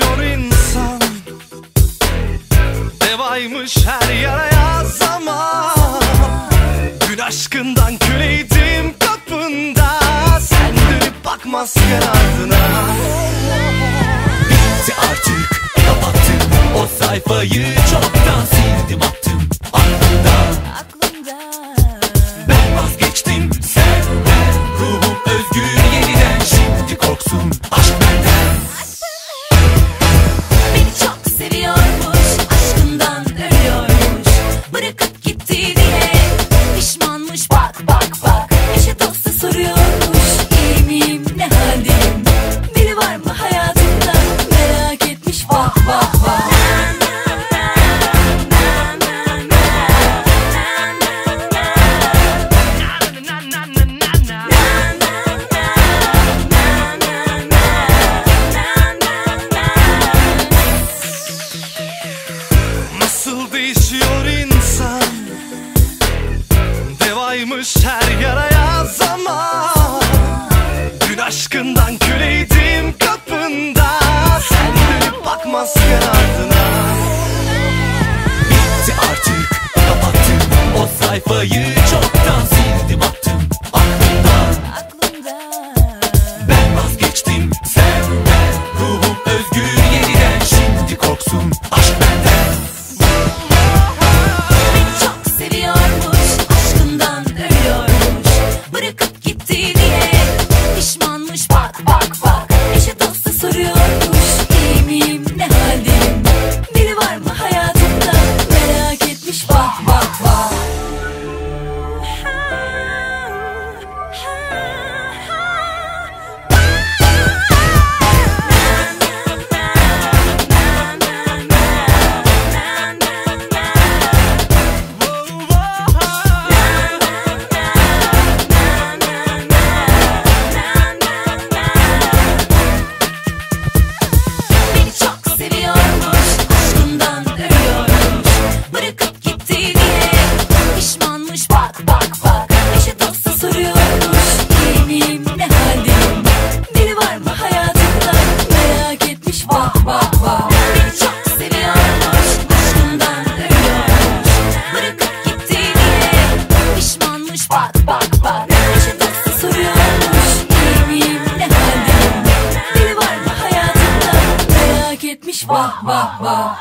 bakıyor insan. Devaymış her yaraya zaman. Gün aşkından küleydim kapında. Sen dönüp bakmazken ardına. Bitti artık kapattım o sayfayı çoktan. Uzaktan köleydim kapında. Sen dönüp bakmazsın ardına. Bitti artık kapattım o sayfayı. Bak bak bak. Ne işe taksi soruyormuş? Görmeyeyim ne halde Deli var mı hayatında? Merak etmiş vah vah vah.